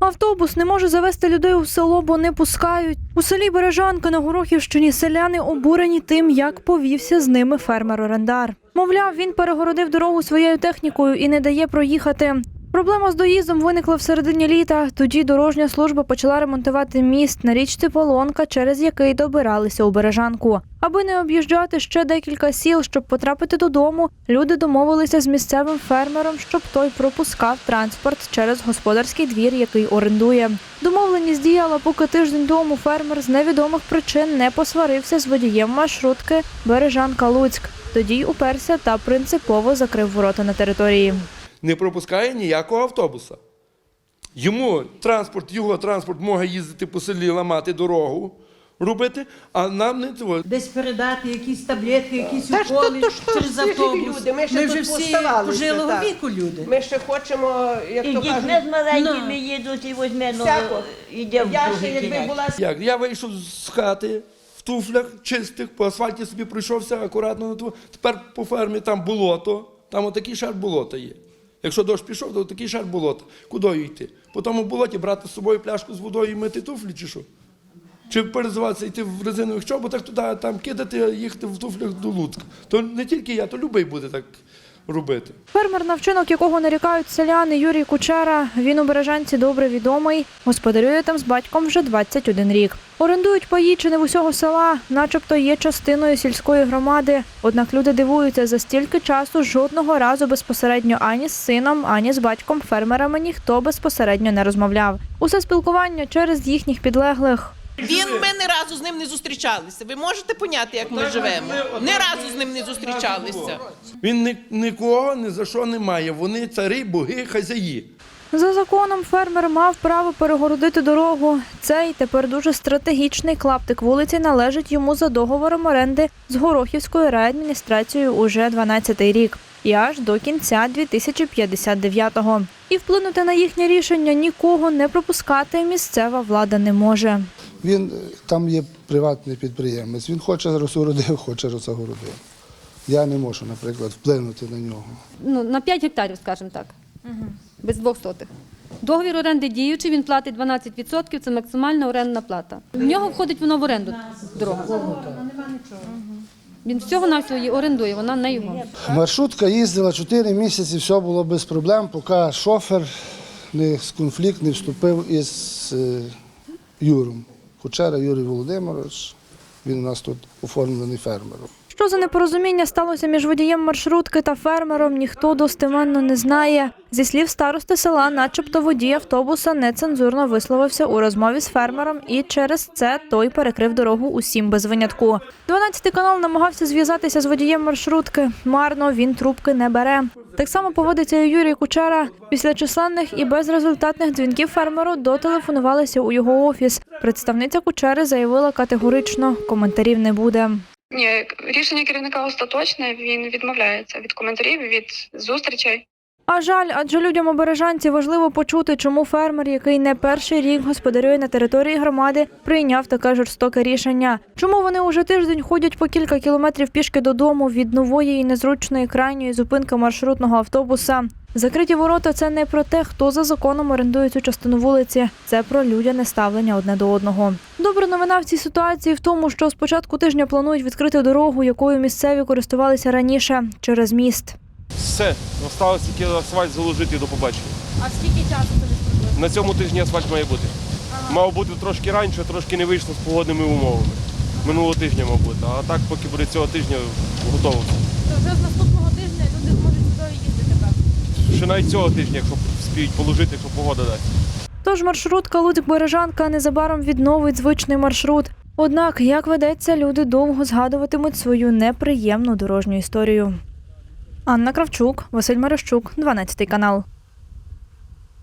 Автобус не може завести людей у село, бо не пускають. У селі Бережанка на Горохівщині селяни обурені тим, як повівся з ними фермер-орендар. Мовляв, він перегородив дорогу своєю технікою і не дає проїхати. Проблема з доїздом виникла в середині літа. Тоді дорожня служба почала ремонтувати міст на річці Полонка, через який добиралися у Бережанку. Аби не об'їжджати ще декілька сіл, щоб потрапити додому, люди домовилися з місцевим фермером, щоб той пропускав транспорт через господарський двір, який орендує. Домовленість діяла, поки тиждень тому фермер з невідомих причин не посварився з водієм маршрутки Бережанка Луцьк. Тоді уперся та принципово закрив ворота на території. Не пропускає ніякого автобуса. Йому транспорт, його транспорт може їздити по селі, ламати дорогу, робити, а нам не того. Десь передати якісь таблетки, якісь Та ж уколи то- то ж то через всі живі автобус. люди, ми ще вже тут всі поставалися, пожилого так. віку люди. Ми ще хочемо, як І то дітьми кажуть, з маленькими Ну. їдуть, і возьме, ну, всяко. йде в Я ще другий якби кінець. була Як? Я вийшов з хати в туфлях чистих, по асфальті собі пройшовся акуратно на ту. Тепер по фермі там болото, там отакий шар болота є. Якщо дощ пішов, то такий шар болота. Кудою йти? По тому болоті брати з собою пляшку з водою і мити туфлі, чи що? Чи перезуватися, йти в резинових чоботах туди, там кидати, їхати в туфлях до Луцька. То не тільки я, то любий буде так робити. Фермер, на вчинок якого нарікають селяни Юрій Кучера. Він у Бережанці добре відомий. Господарює там з батьком вже 21 рік. Орендують паї чи не в усього села, начебто є частиною сільської громади. Однак люди дивуються, за стільки часу жодного разу безпосередньо ані з сином, ані з батьком фермерами ніхто безпосередньо не розмовляв. Усе спілкування через їхніх підлеглих. Він ми ні разу з ним не зустрічалися. Ви можете поняти, як ми живемо? Ні разу з ним не зустрічалися. Він ні, нікого ні за що не має. Вони цари, боги, хазяї. За законом фермер мав право перегородити дорогу. Цей тепер дуже стратегічний клаптик вулиці належить йому за договором оренди з Горохівською райадміністрацією уже 12-й рік і аж до кінця 2059-го. І вплинути на їхнє рішення нікого не пропускати місцева влада не може. Він е, там є приватний підприємець. Він хоче розгородив, хоче розгородив. Я не можу, наприклад, вплинути на нього. ну, на 5 гектарів, скажімо так, без двох сотих. Договір оренди діючий, він платить 12%, це максимальна орендна плата. В нього входить воно в оренду дорогу. Він всього навсього її орендує, вона не його. Маршрутка їздила 4 місяці, все було без проблем, поки шофер не в конфлікт не вступив із е, Юром. Кучера Юрій Володимирович, він у нас тут оформлений фермером. Що за непорозуміння сталося між водієм маршрутки та фермером, ніхто достеменно не знає. Зі слів старости села, начебто водій автобуса нецензурно висловився у розмові з фермером, і через це той перекрив дорогу усім без винятку. 12 канал намагався зв'язатися з водієм маршрутки. Марно він трубки не бере. Так само поводиться і Юрій Кучера. Після численних і безрезультатних дзвінків фермеру дотелефонувалися у його офіс. Представниця Кучери заявила категорично, коментарів не буде. Ні, рішення керівника остаточне. Він відмовляється від коментарів, від зустрічей. А жаль, адже людям обережанці важливо почути, чому фермер, який не перший рік господарює на території громади, прийняв таке жорстоке рішення. Чому вони уже тиждень ходять по кілька кілометрів пішки додому від нової і незручної крайньої зупинки маршрутного автобуса? Закриті ворота це не про те, хто за законом орендує цю частину вулиці. Це про людяне ставлення одне до одного. Добра новина в цій ситуації в тому, що з початку тижня планують відкрити дорогу, якою місцеві користувалися раніше через міст. Все, осталось тільки асфальт заложити і до побачення. А скільки часу це десь приблизно? На цьому тижні асфальт має бути. Мав бути трошки раніше, трошки не вийшло з погодними умовами. Минулого тижня, мав бути. А так, поки буде цього тижня, готово. все. Вже з наступного тижня люди зможуть сюди їздити тепер. Ще навіть цього тижня, якщо спіють положити, якщо погода дасть. Тож маршрутка Луцьк-Бережанка незабаром відновить звичний маршрут. Однак, як ведеться, люди довго згадуватимуть свою неприємну дорожню історію. Анна Кравчук, Василь Мерещук, 12 канал.